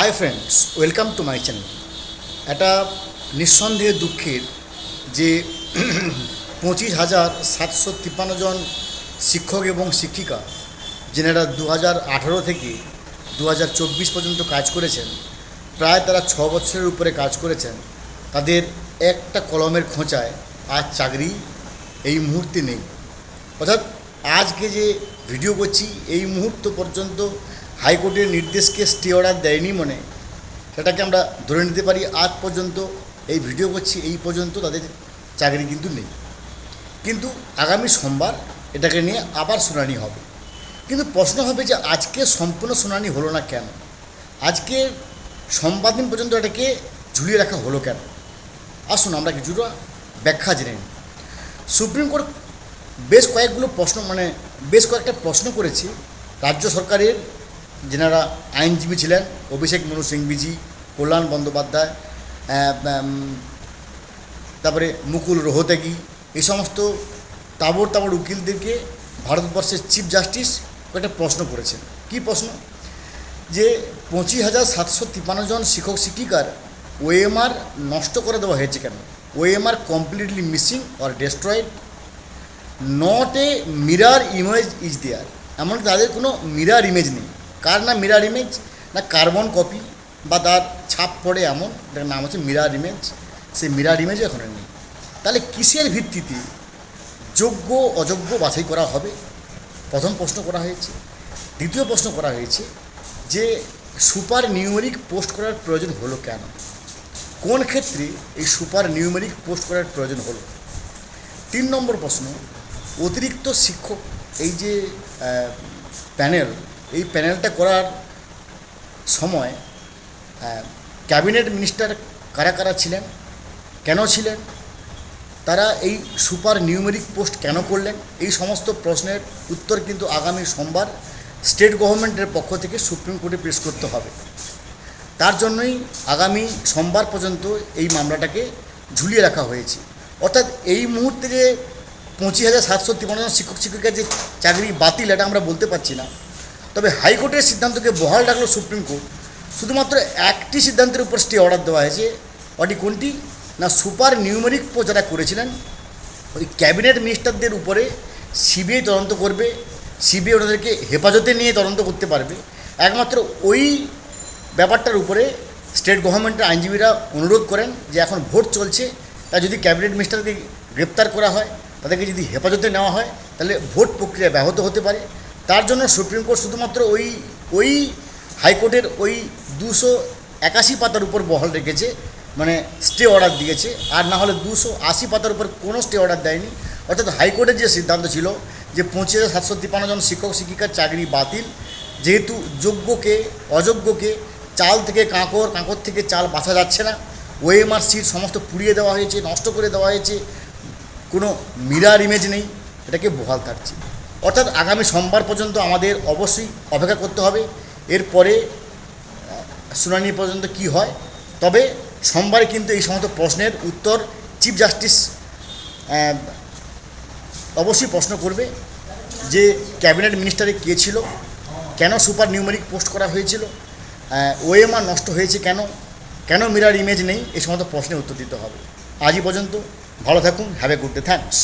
Hi friends welcome to my channel এটা নিঃসন্দেহে দুঃখের যে পঁচিশ হাজার সাতশো তিপ্পান্ন জন শিক্ষক এবং শিক্ষিকা, যেনারা দু হাজার আঠারো থেকে দু হাজার চব্বিশ পর্যন্ত কাজ করেছেন, প্রায় তারা ছ বছরের উপরে কাজ করেছেন, তাদের একটা কলমের খোঁচায় আজ চাকরি এই মুহূর্তে নেই। অর্থাৎ আজকে যে ভিডিও করছি, এই মুহূর্ত পর্যন্ত হাইকোর্টের নির্দেশকে স্টে অর্ডার দেয়নি মনে। সেটাকে আমরা ধরে নিতে পারি, আজ পর্যন্ত এই ভিডিও করছি, এই পর্যন্ত তাদের চাকরি কিন্তু নেই। কিন্তু আগামী সোমবার এটাকে নিয়ে আবার শুনানি হবে। কিন্তু প্রশ্ন হবে যে আজকে সম্পূর্ণ শুনানি হলো না কেন? আজকে সোমবার দিন পর্যন্ত এটাকে ঝুলিয়ে রাখা হলো কেন? আসুন আমরা কিছুটা ব্যাখ্যা জেনে নিই। সুপ্রিম কোর্ট বেশ কয়েকগুলো প্রশ্ন মানে বেশ কয়েকটা প্রশ্ন করেছি রাজ্য সরকারের যেনারা আইনজীবী ছিলেন, অভিষেক মনু সিংভিজি, কল্যাণ বন্দ্যোপাধ্যায় তারপরে মুকুল রোহতাগি, এই সমস্ত তাবর তাবর উকিলদেরকে ভারতবর্ষের চিফ জাস্টিস একটা প্রশ্ন করেছেন। কি প্রশ্ন? যে পঁচিশ হাজার সাতশো তিপ্পান্ন জন শিক্ষক শিক্ষিকার ওএমআর নষ্ট করে দেওয়া হয়েছে কেন? OMR completely missing or destroyed not a mirror image is there এমন তাদের কোনো মিরার ইমেজ নেই। কার না মিরার ইমেজ না কার্বন কপি বা তার ছাপ পড়ে এমন, যার নাম হচ্ছে মিরার ইমেজ সেই মিরার ইমেজ এখন নেই। তাহলে কিসের ভিত্তিতে যোগ্য, অযোগ্য বাছাই করা হবে? প্রথম প্রশ্ন করা হয়েছে। দ্বিতীয় প্রশ্ন করা হয়েছে যে সুপার নিউমেরিক পোস্ট করার প্রয়োজন হলো কেন? কোন ক্ষেত্রে এই সুপার নিউমেরিক পোস্ট করার প্রয়োজন হলো? তিন নম্বর প্রশ্ন, অতিরিক্ত শিক্ষক, এই যে প্যানেল এই প্যানেলটা করার সময় ক্যাবিনেট মিনিস্টার কারা কারা ছিলেন, কেন ছিলেন, তারা এই সুপার নিউমেরিক পোস্ট কেন করলেন, এই সমস্ত প্রশ্নের উত্তর কিন্তু আগামী সোমবার স্টেট গভর্নমেন্টের পক্ষ থেকে সুপ্রিম কোর্টে পেশ করতে হবে। তার জন্যই আগামী সোমবার পর্যন্ত এই মামলাটাকে ঝুলিয়ে রাখা হয়েছে। অর্থাৎ এই মুহূর্তে যে পঁচিশ হাজার সাতশো তিপ্পান্ন জন শিক্ষক শিক্ষিকার যে চাকরি বাতিল, এটা আমরা বলতে পারছি না। তবে হাইকোর্টের সিদ্ধান্তকে বহাল রাখল সুপ্রিম কোর্ট। শুধুমাত্র একটি সিদ্ধান্তের উপর স্টে অর্ডার দেওয়া হয়েছে। ওটি কোনটি? না, সুপার নিউমেরিক পো যারা করেছিলেন, ওই ক্যাবিনেট মিনিস্টারদের উপরে সিবিআই তদন্ত করবে, সিবিআই ওনাদেরকে হেফাজতে নিয়ে তদন্ত করতে পারবে। একমাত্র ওই ব্যাপারটার উপরে স্টেট গভর্নমেন্টের আইনজীবীরা অনুরোধ করেন যে এখন ভোট চলছে, তা যদি ক্যাবিনেট মিনিস্টারকে গ্রেপ্তার করা হয়, তাদেরকে যদি হেফাজতে নেওয়া হয়, তাহলে ভোট প্রক্রিয়া ব্যাহত হতে পারে। তার জন্য সুপ্রিম কোর্ট শুধুমাত্র ওই ওই হাইকোর্টের ওই দুশো একাশি পাতার উপর বহাল রেখেছে মানে স্টে অর্ডার দিয়েছে, আর না হলে দুশো আশি পাতার উপর কোনো স্টে অর্ডার দেয়নি। অর্থাৎ হাইকোর্টের যে সিদ্ধান্ত ছিল যে পঁচিশ হাজার সাতশো তিপ্পান্ন জন শিক্ষক, শিক্ষিকার চাকরি বাতিল, যেহেতু যোগ্যকে, অযোগ্যকে চাল থেকে কাঁকর কাঁকর থেকে চাল বাছা যাচ্ছে না, ওএমআর সিট সমস্ত পুড়িয়ে দেওয়া হয়েছে, নষ্ট করে দেওয়া হয়েছে, কোনো মিরার ইমেজ নেই, এটাকে বহাল থাকছে। অর্থাৎ আগামী সোমবার পর্যন্ত আমাদের অবশ্যই অপেক্ষা করতে হবে। এরপরে শুনানি পর্যন্ত কি হয়? তবে সোমবারে কিন্তু এই সমস্ত প্রশ্নের উত্তর চিফ জাস্টিস অবশ্যই প্রশ্ন করবে যে ক্যাবিনেট মিনিস্টারে কে ছিল, কেন সুপার নিউমেরিক পোস্ট করা হয়েছিল ওএমআর নষ্ট হয়েছে কেন কেন মিরার ইমেজ নেই, এই সমস্ত প্রশ্নের উত্তর দিতে হবে। আজই পর্যন্ত ভালো থাকুন, have a good day, thanks.